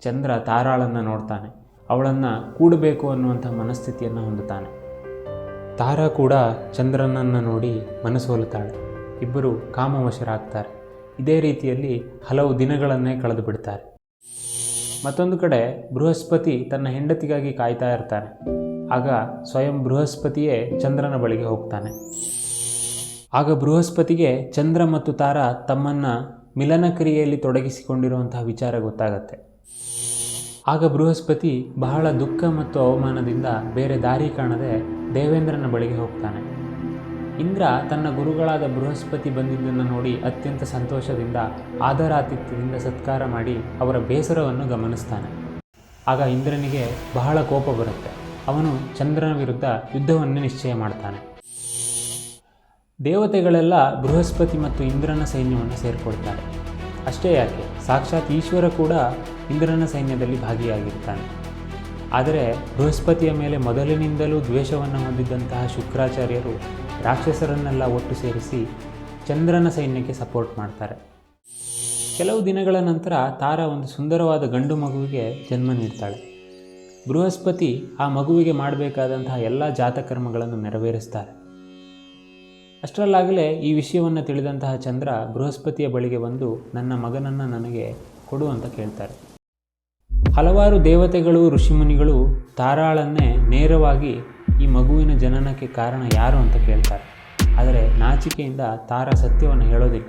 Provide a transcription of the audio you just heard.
ಚಂದ್ರ ತಾರಾಳನ್ನು ನೋಡ್ತಾನೆ. ಅವಳನ್ನು ಕೂಡಬೇಕು ಅನ್ನುವಂಥ ಮನಸ್ಥಿತಿಯನ್ನು ಹೊಂದುತ್ತಾನೆ. ತಾರಾ ಕೂಡ ಚಂದ್ರನನ್ನು ನೋಡಿ ಮನಸೋಲುತ್ತಾಳೆ ಇಬ್ಬರು ಕಾಮವಶರಾಗ್ತಾರೆ. ಇದೇ ರೀತಿಯಲ್ಲಿ ಹಲವು ದಿನಗಳನ್ನೇ ಕಳೆದು ಬಿಡ್ತಾರೆ. ಮತ್ತೊಂದು ಕಡೆ ಬೃಹಸ್ಪತಿ ತನ್ನ ಹೆಂಡತಿಗಾಗಿ ಕಾಯ್ತಾ ಇರ್ತಾನೆ. ಆಗ ಸ್ವಯಂ ಬೃಹಸ್ಪತಿಯೇ ಚಂದ್ರನ ಬಳಿಗೆ ಹೋಗ್ತಾನೆ. ಆಗ ಬೃಹಸ್ಪತಿಗೆ ಚಂದ್ರ ಮತ್ತು ತಾರ ತಮ್ಮನ್ನು ಮಿಲನ ಕ್ರಿಯೆಯಲ್ಲಿ ತೊಡಗಿಸಿಕೊಂಡಿರುವಂತಹ ವಿಚಾರ ಗೊತ್ತಾಗತ್ತೆ. ಆಗ ಬೃಹಸ್ಪತಿ ಬಹಳ ದುಃಖ ಮತ್ತು ಅವಮಾನದಿಂದ ಬೇರೆ ದಾರಿ ಕಾಣದೆ ದೇವೇಂದ್ರನ ಬಳಿಗೆ ಹೋಗ್ತಾನೆ. ಇಂದ್ರ ತನ್ನ ಗುರುಗಳಾದ ಬೃಹಸ್ಪತಿ ಬಂದಿದ್ದನ್ನು ನೋಡಿ ಅತ್ಯಂತ ಸಂತೋಷದಿಂದ, ಆದರಾತಿಥ್ಯದಿಂದ ಸತ್ಕಾರ ಮಾಡಿ ಅವರ ಬೇಸರವನ್ನು ಗಮನಿಸ್ತಾನೆ. ಆಗ ಇಂದ್ರನಿಗೆ ಬಹಳ ಕೋಪ ಬರುತ್ತೆ. ಅವನು ಚಂದ್ರನ ವಿರುದ್ಧ ಯುದ್ಧವನ್ನು ನಿಶ್ಚಯ ಮಾಡ್ತಾನೆ. ದೇವತೆಗಳೆಲ್ಲ ಬೃಹಸ್ಪತಿ ಮತ್ತು ಇಂದ್ರನ ಸೈನ್ಯವನ್ನು ಸೇರಿಕೊಳ್ತಾರೆ. ಅಷ್ಟೇ ಯಾಕೆ? ಸಾಕ್ಷಾತ್ ಈಶ್ವರ ಕೂಡ ಇಂದ್ರನ ಸೈನ್ಯದಲ್ಲಿ ಭಾಗಿಯಾಗಿರ್ತಾನೆ. ಆದರೆ ಬೃಹಸ್ಪತಿಯ ಮೇಲೆ ಮೊದಲಿನಿಂದಲೂ ದ್ವೇಷವನ್ನು ಹೊಂದಿದ್ದಂತಹ ಶುಕ್ರಾಚಾರ್ಯರು ರಾಕ್ಷಸರನ್ನೆಲ್ಲ ಒಟ್ಟು ಸೇರಿಸಿ ಚಂದ್ರನ ಸೈನ್ಯಕ್ಕೆ ಸಪೋರ್ಟ್ ಮಾಡ್ತಾರೆ. ಕೆಲವು ದಿನಗಳ ನಂತರ ತಾರ ಒಂದು ಸುಂದರವಾದ ಗಂಡು ಮಗುವಿಗೆ ಜನ್ಮ ನೀಡ್ತಾಳೆ. ಬೃಹಸ್ಪತಿ ಆ ಮಗುವಿಗೆ ಮಾಡಬೇಕಾದಂತಹ ಎಲ್ಲ ಜಾತಕರ್ಮಗಳನ್ನು ನೆರವೇರಿಸ್ತಾರೆ. ಅಷ್ಟರಲ್ಲಾಗಲೇ ಈ ವಿಷಯವನ್ನು ತಿಳಿದಂತಹ ಚಂದ್ರ ಬೃಹಸ್ಪತಿಯ ಬಳಿಗೆ ಬಂದು, ನನ್ನ ಮಗನನ್ನು ನನಗೆ ಕೊಡು ಅಂತ ಕೇಳ್ತಾರೆ. ಹಲವಾರು ದೇವತೆಗಳು, ಋಷಿಮುನಿಗಳು ತಾರಾಳನ್ನೇ ನೇರವಾಗಿ ಈ ಮಗುವಿನ ಜನನಕ್ಕೆ ಕಾರಣ ಯಾರು ಅಂತ ಕೇಳ್ತಾರೆ. ಆದರೆ ನಾಚಿಕೆಯಿಂದ ತಾರಾ ಸತ್ಯವನ್ನು ಹೇಳೋದಿಲ್ಲ.